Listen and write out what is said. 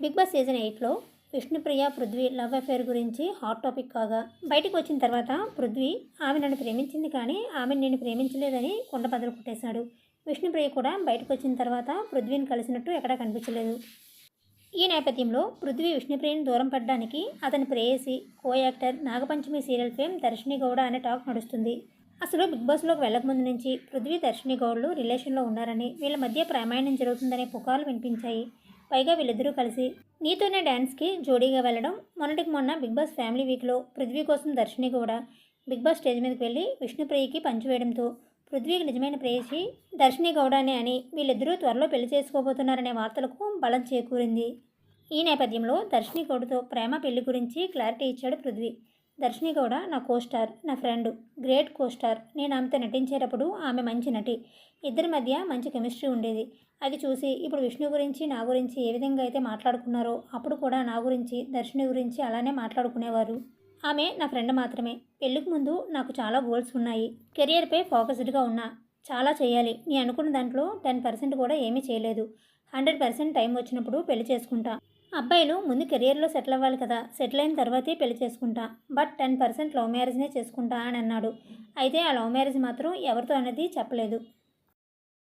Big boss season ఎయిట్లో Vishnupriya Prithvi love affair గురించి hot topic కాగా బయటకు వచ్చిన తర్వాత పృథ్వీ ఆమె నన్ను ప్రేమించింది కానీ ఆమె నేను ప్రేమించలేదని కొండ బదులు కొట్టేశాడు. విష్ణుప్రియ కూడా బయటకు వచ్చిన తర్వాత పృథ్వీని కలిసినట్టు ఎక్కడా కనిపించలేదు. ఈ నేపథ్యంలో పృథ్వీ విష్ణుప్రియని దూరం పడడానికి అతని ప్రేయసి co actor Nagapanchami serial fame Darshini Gowda అనే టాక్ నడుస్తుంది. అసలు బిగ్ బాస్లోకి వెళ్ళకముందు నుంచి పృథ్వీ దర్శిని గౌడ్లు రిలేషన్లో ఉన్నారని వీళ్ళ మధ్య ప్రమాణం జరుగుతుందనే పుకార్లు వినిపించాయి. పైగా వీళ్ళిద్దరూ కలిసి నీతోనే డ్యాన్స్కి జోడీగా వెళ్ళడం మొన్నటికి మొన్న బిగ్ బాస్ ఫ్యామిలీ వీక్లో పృథ్వీ కోసం Darshini Gowda Big Boss stage మీదకి వెళ్ళి విష్ణుప్రియకి పంచివేయడంతో పృథ్వీకి నిజమైన ప్రేయసి దర్శిని గౌడనే అని వీళ్ళిద్దరూ త్వరలో పెళ్ళి చేసుకోబోతున్నారనే వార్తలకు బలం చేకూరింది. ఈ నేపథ్యంలో దర్శిని గౌడ్తో ప్రేమ పెళ్ళి గురించి క్లారిటీ ఇచ్చాడు పృథ్వీ. దర్శిని గౌడ నా కోస్టార్ నా ఫ్రెండ్ గ్రేట్ కోస్టార్. నేను ఆమెతో నటించేటప్పుడు ఆమె మంచి నటి. ఇద్దరి మధ్య మంచి కెమిస్ట్రీ ఉండేది. అది చూసి ఇప్పుడు విష్ణు గురించి నా గురించి ఏ విధంగా అయితే మాట్లాడుకున్నారో అప్పుడు కూడా నా గురించి దర్శిని గురించి అలానే మాట్లాడుకునేవారు. ఆమె నా ఫ్రెండ్ మాత్రమే. పెళ్ళికి ముందు నాకు చాలా గోల్స్ ఉన్నాయి. కెరియర్పై ఫోకస్డ్గా ఉన్నా. చాలా చేయాలి. నీ అనుకున్న దాంట్లో టెన్ పర్సెంట్ కూడా ఏమీ చేయలేదు. హండ్రెడ్ పర్సెంట్ టైం వచ్చినప్పుడు పెళ్ళి చేసుకుంటా. అబ్బాయిలు ముందు కెరియర్లో సెటిల్ అవ్వాలి కదా. సెటిల్ అయిన తర్వాతే పెళ్ళి చేసుకుంటా. బట్ టెన్ పర్సెంట్ లవ్ మ్యారేజ్నే చేసుకుంటా అని అన్నాడు. అయితే ఆ లవ్ మ్యారేజ్ మాత్రం ఎవరితో అనేది చెప్పలేదు.